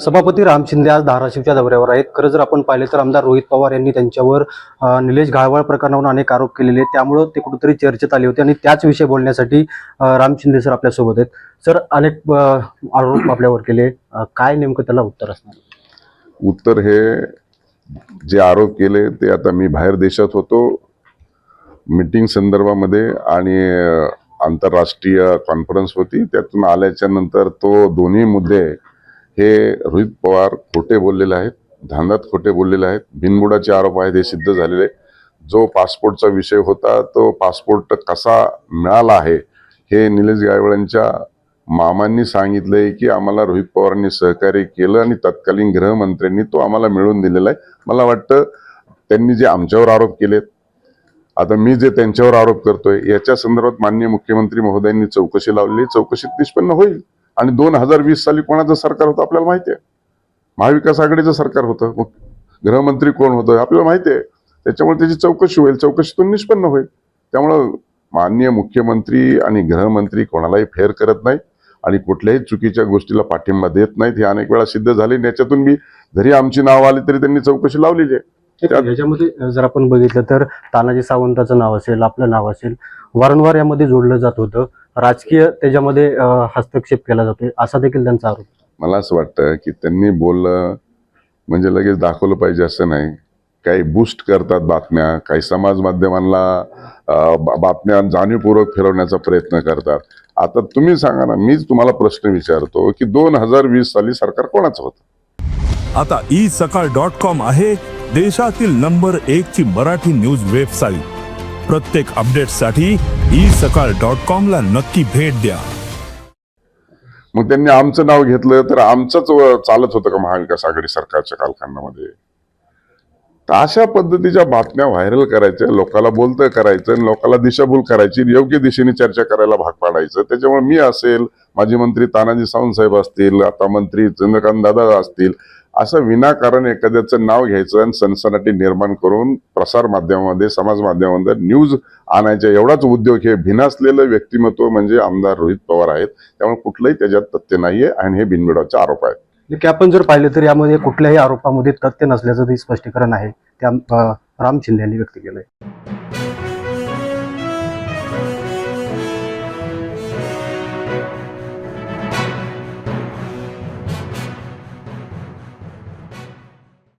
सभापती राम शिंदे आज धाराशिवच्या दौऱ्यावर आहेत. खरं जर आपण पाहिले तर आमदार रोहित पवार यांनी त्यांच्यावर निलेश गाळवाळ प्रकरणावरून अनेक आरोप केलेले त्यामुळं ते कुठेतरी चर्चेत आले होते आणि त्याच विषय बोलण्यासाठी राम शिंदे सर आपल्यासोबत आहेत. सर अनेक आरोप आपल्यावर केले. काय नेमकं त्याला उत्तर असणार? उत्तर हे जे आरोप केले ते आता मी बाहेर देशात होतो. मीटिंग संदर्भामध्ये आणि आंतरराष्ट्रीय कॉन्फरन्स होती. त्यातून आल्याच्यानंतर तो दोन्ही मुद्दे हे रोहित पवार खोटे बोललेले आहेत धांदात खोटे बोललेले आहेत. बिनबुडाचे आरोप आहेत हे सिद्ध झालेले जो पासपोर्टचा विषय होता तो पासपोर्ट कसा मिळाला आहे हे निलेश गायवळांच्या मामांनी सांगितलंय की आम्हाला रोहित पवारांनी सहकार्य केलं आणि तत्कालीन गृहमंत्र्यांनी तो आम्हाला मिळवून दिलेला आहे. मला वाटतं त्यांनी जे आमच्यावर आरोप केलेत आता मी जे त्यांच्यावर आरोप करतोय याच्या संदर्भात माननीय मुख्यमंत्री महोदयांनी चौकशी लावली चौकशीत निष्पन्न होईल. आणि दोन हजार वीस साली कोणाचं सरकार होतं आपल्याला माहिती आहे. महाविकास आघाडीचं सरकार होतं. मग गृहमंत्री कोण होतं आपल्याला माहिती आहे. त्याच्यामुळे त्याची चौकशी होईल. चौकशीतून निष्पन्न होईल. त्यामुळं माननीय मुख्यमंत्री आणि गृहमंत्री कोणालाही फेर करत नाही आणि कुठल्याही चुकीच्या गोष्टीला पाठिंबा देत नाहीत. हे अनेक वेळा सिद्ध झाले याच्यातून मी जरी आमची नाव आली तरी त्यांनी चौकशी लावलेली आहे. अ, जर आपण बघितलं तर तानाजी सावंताचं नाव असेल आपलं नाव असेल वारंवार यामध्ये जोडलं जात होतं. राजकीय त्याच्यामध्ये हस्तक्षेप केला जातोय असा देखील त्यांचा आरोप मला असं वाटतं की त्यांनी बोललं म्हणजे लगेच दाखवलं पाहिजे असं नाही. काही बूस्ट करतात बातम्या काही समाज माध्यमांना बातम्या जाणीवपूर्वक फिरवण्याचा प्रयत्न करतात. आता तुम्ही सांगा ना मीच तुम्हाला प्रश्न विचारतो की दोन हजार वीस साली सरकार कोणाचं होतं? आता ई सकाळ डॉट कॉम आहे देशातील नंबर एक ची मराठी न्यूज वेबसाईट प्रत्येक अपडेटसाठी ई सकाळ डॉट कॉम ला नक्की भेट द्या. मग त्यांनी आमचं नाव घेतलं तर आमचंच चालत होतं का महाविकास आघाडी सरकारच्या कालखंडामध्ये? तर अशा पद्धतीच्या बातम्या व्हायरल करायच्या लोकांना बोलतं करायचं आणि लोकांना दिशाभूल करायची योग्य दिशेने चर्चा करायला भाग पाडायचं. त्याच्यामुळे मी असेल माजी मंत्री तानाजी सावंत साहेब असतील आता मंत्री चंद्रकांत दादा असतील असं विनाकारण एखाद्याचं नाव घ्यायचं आणि सनसनाटी निर्माण करून प्रसार माध्यमामध्ये समाज माध्यमामध्ये न्यूज आणायच्या एवढाच उद्योग हे भिनासलेलं व्यक्तिमत्व म्हणजे आमदार रोहित पवार आहेत. त्यामुळे कुठलंही त्याच्यात तथ्य नाहीये आणि हे बिनबिडाचे आरोप आहेत. की आपण जर पाहिलं तर यामध्ये कुठल्याही आरोपामध्ये तथ्य नसल्याचं ते स्पष्टीकरण आहे. त्या राम शिंदे यांनी व्यक्त केलंय.